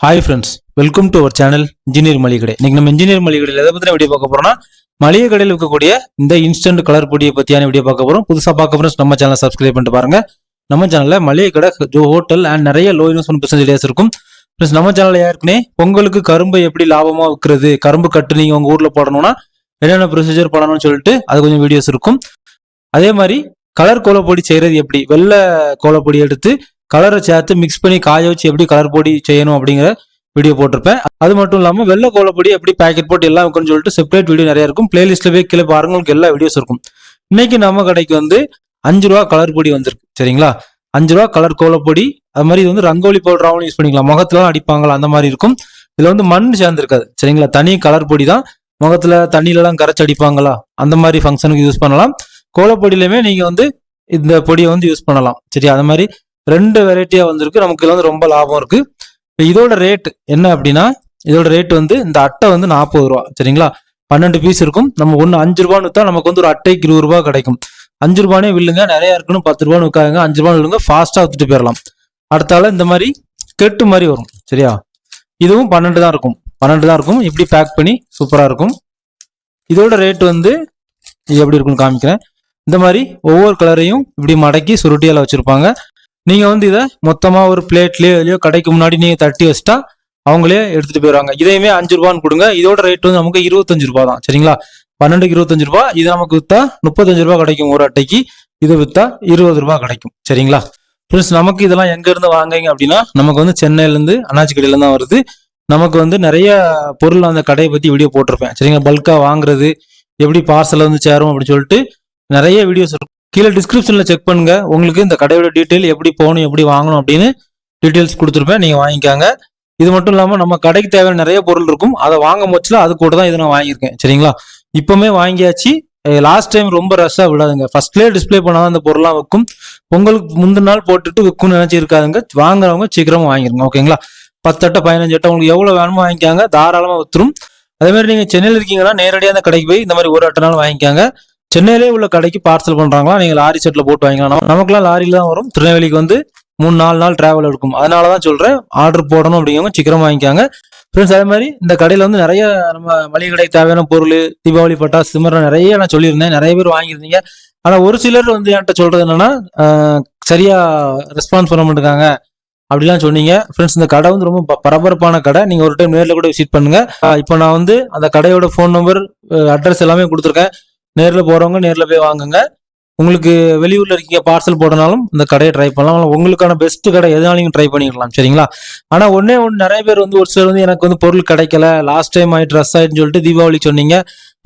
Hi friends welcome to our channel engineer மளிகை கடை இன்னைக்கு நம்ம இன்ஜினியர் மளிகை கடையில் எதை பற்றின வீடியோ பார்க்க போறோம்னா மளிகை கடையில் இருக்கக்கூடிய இந்த இன்ஸ்டன்ட் கலர் பொடியை பற்றியான வீடியோ பார்க்க போறோம். புதுசாக பார்க்க ஃப்ரெண்ட்ஸ் நம்ம சேனலை சப்ஸ்கிரைப் பண்ணிட்டு பாருங்க. நம்ம சேனலில் மளிகை கடை ஜோ ஹோட்டல் அண்ட் நிறைய லோ இன்வெஸ்ட்மெண்ட் பிசினஸ் ஐடியாஸ் இருக்கும். ப்ளஸ் நம்ம சேனலில் யாருக்குனே பொங்கலுக்கு கரும்பு எப்படி லாபமாக விற்கிறது கரும்பு கட்டு நீங்கள் உங்கள் ஊரில் போடணும்னா என்னென்ன ப்ரொசீஜர் பண்ணணும்னு சொல்லிட்டு அது கொஞ்சம் வீடியோஸ் இருக்கும். அதே மாதிரி கலர் கோலப்பொடி செய்கிறது எப்படி? வெள்ளை கோலப்பொடி எடுத்து கலரை சேர்த்து மிக்ஸ் பண்ணி காய வச்சு எப்படி கலர் பொடி செய்யணும் அப்படிங்கிற வீடியோ போட்டிருப்பேன். அது மட்டும் இல்லாமல் வெள்ளை கோலப்பொடி எப்படி பேக்கெட் போட்டு எல்லாம் இருக்குன்னு சொல்லிட்டு செப்பரேட் வீடியோ நிறைய இருக்கும். பிளேலிஸ்ட்ல போய் கீழே பாருங்க உங்களுக்கு எல்லா வீடியோஸ் இருக்கும். இன்னைக்கு நம்ம கடைக்கு வந்து அஞ்சு ரூபா கலர் பொடி வந்திருக்கு. சரிங்களா? அஞ்சு ரூபா கலர் கோலப்பொடி அது மாதிரி இது வந்து ரங்கோலி பவுடராகவும் யூஸ் பண்ணிக்கலாம். முகத்துலாம் அடிப்பாங்களா? அந்த மாதிரி இருக்கும். இதுல வந்து மண் சேர்ந்துருக்காது. சரிங்களா? தனி கலர் பொடி தான். முகத்துல தண்ணியிலலாம் கரைச்சி அடிப்பாங்களா? அந்த மாதிரி ஃபங்க்ஷனுக்கு யூஸ் பண்ணலாம். கோலப்பொடியிலுமே நீங்க வந்து இந்த பொடியை வந்து யூஸ் பண்ணலாம். சரி அது மாதிரி ரெண்டு வெரைட்டியா வந்திருக்கு. நமக்கு இதில் வந்து ரொம்ப லாபம் இருக்கு. இதோட ரேட் என்ன அப்படின்னா இதோட ரேட் வந்து இந்த அட்டை வந்து நாற்பது ரூபா சரிங்களா? பன்னெண்டு பீஸ் இருக்கும். நம்ம ஒன்று அஞ்சு ரூபான்னு வித்தா நமக்கு வந்து ஒரு அட்டைக்கு இருபது ரூபா கிடைக்கும். அஞ்சு ரூபானே வில்லுங்க நிறையா இருக்குன்னு பத்து ரூபான்னு விற்காங்க அஞ்சு ரூபான்னு விழுங்க ஃபாஸ்ட்டாக விற்றுட்டு போயிடலாம் அடுத்தால இந்த மாதிரி கெட்டு மாதிரி வரும் சரியா? இதுவும் பன்னெண்டு தான் இருக்கும். பன்னெண்டு தான் இருக்கும். இப்படி பேக் பண்ணி சூப்பராக இருக்கும். இதோட ரேட் வந்து இது எப்படி இருக்கும்னு காமிக்கிறேன். இந்த மாதிரி ஒவ்வொரு கலரையும் இப்படி மடக்கி சுருட்டியால் வச்சுருப்பாங்க. நீங்கள் வந்து இதை மொத்தமாக ஒரு பிளேட்லேயோ இல்லையோ கடைக்கு முன்னாடி நீங்கள் தட்டி வச்சுட்டா அவங்களே எடுத்துகிட்டு போயிடுவாங்க. இதையுமே அஞ்சு ரூபான்னு கொடுங்க. இதோட ரேட் வந்து நமக்கு இருபத்தஞ்சு ரூபா தான். சரிங்களா? பன்னெண்டுக்கு இருபத்தஞ்சு ரூபா இது நமக்கு விற்றா முப்பத்தஞ்சு ரூபா கிடைக்கும் ஒரு அட்டைக்கு. இதை விற்றா இருபது ரூபா கிடைக்கும். சரிங்களா? ஃப்ரெண்ட்ஸ் நமக்கு இதெல்லாம் எங்கேருந்து வாங்குங்க அப்படின்னா நமக்கு வந்து சென்னையிலேருந்து அண்ணாச்சி கடையிலேருந்து தான் வருது. நமக்கு வந்து நிறைய பொருள் அந்த கடையை பற்றி வீடியோ போட்டிருப்பேன். சரிங்களா? பல்காக வாங்குறது எப்படி பார்சல் வந்து சேரும் அப்படின்னு சொல்லிட்டு நிறைய வீடியோஸ் இருக்கும். கீழே டிஸ்கிரிப்ஷனில் செக் பண்ணுங்க. உங்களுக்கு இந்த கடையோட டீட்டெயில் எப்படி போகணும் எப்படி வாங்கணும் அப்படின்னு டீட்டெயில்ஸ் கொடுத்துருப்பேன். நீங்கள் வாங்கிக்காங்க. இது மட்டும் இல்லாமல் நம்ம கடைக்கு தேவையான நிறைய பொருள் இருக்கும். அதை வாங்க முச்சுல அது கூட தான் இதை நான் வாங்கியிருக்கேன். சரிங்களா? இப்பவுமே வாங்கியாச்சு. லாஸ்ட் டைம் ரொம்ப ரஷ்ஷாக விடாதுங்க. ஃபர்ஸ்ட்லேயே டிஸ்ப்ளே பண்ணாதான் அந்த பொருள்லாம் விற்கும். பொங்கலுக்கு முந்தின நாள் போட்டுட்டு விற்கும்னு நினச்சி இருக்காதுங்க வாங்குறவங்க சீக்கிரமாக வாங்கிருங்க. ஓகேங்களா? பத்து பதினஞ்சு அட்டை உங்களுக்கு எவ்வளோ வேணுமோ வாங்கிக்காங்க. தாராளமாக வித்துரும். அதே மாதிரி நீங்கள் சென்னையில் இருக்கீங்கன்னா நேரடியாக அந்த கடைக்கு போய் இந்த மாதிரி ஒரு அட்டை நாள் வாங்கிக்காங்க. சென்னையிலே உள்ள கடைக்கு பார்சல் பண்றாங்களா? நீங்க லாரி செட்ல போட்டு வாங்கிக்கலாம் நமக்குலாம் நமக்கெல்லாம் லாரியில தான் வரும். திருநெல்வேலிக்கு வந்து மூணு நாலு நாள் டிராவல் இருக்கும் அதனால தான் சொல்றேன் ஆர்டர் போடணும் அப்படிங்கிறவங்க சீக்கிரம் வாங்கிக்காங்க. ஃப்ரெண்ட்ஸ் அதே மாதிரி இந்த கடையில வந்து நிறைய நம்ம மளிகை கடைக்கு தேவையான பொருள் தீபாவளி பட்டாசு இது மாதிரி நிறைய நான் சொல்லியிருந்தேன். நிறைய பேர் வாங்கியிருந்தீங்க. ஆனா ஒரு சிலர் வந்து என்கிட்ட சொல்றது என்னன்னா சரியாக சரியா ரெஸ்பான்ஸ் பண்ண மாட்டேங்காங்க. அப்படிலாம் சொன்னீங்க. ஃப்ரெண்ட்ஸ் இந்த கடை வந்து ரொம்ப ப- பரபரப்பான கடை. நீங்க ஒரு டைம் நேரில் கூட விசிட் பண்ணுங்க. இப்போ நான் வந்து அந்த கடையோட ஃபோன் நம்பர் அட்ரஸ் எல்லாமே கொடுத்துருக்கேன். நேரில் போகிறவங்க நேரில் போய் வாங்குங்க. உங்களுக்கு வெளியூரில் இருக்கீங்க பார்சல் போடனாலும் இந்த கடையை ட்ரை பண்ணலாம். உங்களுக்கான பெஸ்ட் கடை எதுனாலும் ட்ரை பண்ணிக்கலாம் சரிங்களா? ஆனால் ஒன்றே ஒன்று நிறைய பேர் வந்து ஒரு சிலர் வந்து எனக்கு வந்து பொருள் கிடைக்கல. லாஸ்ட் டைம் ஆகி ட்ரெஸ் ஆயிட்டுன்னு சொல்லிட்டு தீபாவளி சொன்னீங்க.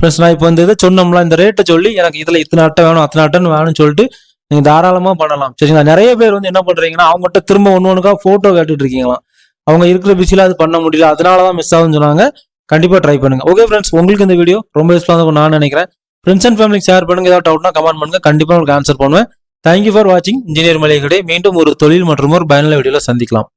ப்ளஸ் நான் இப்போ வந்து இதை சொன்னோம்ல இந்த ரேட்டை சொல்லி எனக்கு இதில் இத்தனை அட்டை வேணும் அத்தனை அட்டைன்னு வேணும்னு சொல்லிட்டு நீங்கள் தாராளமாக பண்ணலாம் சரிங்களா? நிறைய பேர் வந்து என்ன பண்ணுறீங்கன்னா அவங்ககிட்ட திரும்ப ஒன்று ஒன்றுக்காக ஃபோட்டோ கேட்டுட்டு இருக்கீங்களாம். அவங்க இருக்கிற பிஸியில் அது பண்ண முடியல அதனாலதான் மிஸ் ஆகும்னு சொன்னாங்க. கண்டிப்பாக ட்ரை பண்ணுங்க. ஓகே ஃப்ரெண்ட்ஸ் உங்களுக்கு இந்த வீடியோ ரொம்ப யூஸ்ஃபுல்லாக இருக்கும் நான் நினைக்கிறேன். ஃப்ரெண்ட்ஸ் அண்ட் ஃபேமிலிக்கு ஷேர் பண்ணுங்க. ஏதாவது டவுட்னா கமெண்ட் பண்ணுங்க. கண்டிப்பாக உங்களுக்கு ஆன்சர் பண்ணுவேன். தேங்க்யூ ஃபார் வாட்சிங் இன்ஜினியர் மளிகை மீண்டும் ஒரு தொழில் மற்றும் ஒரு பயனுள்ள வீடியோவில் சந்திக்கலாம்.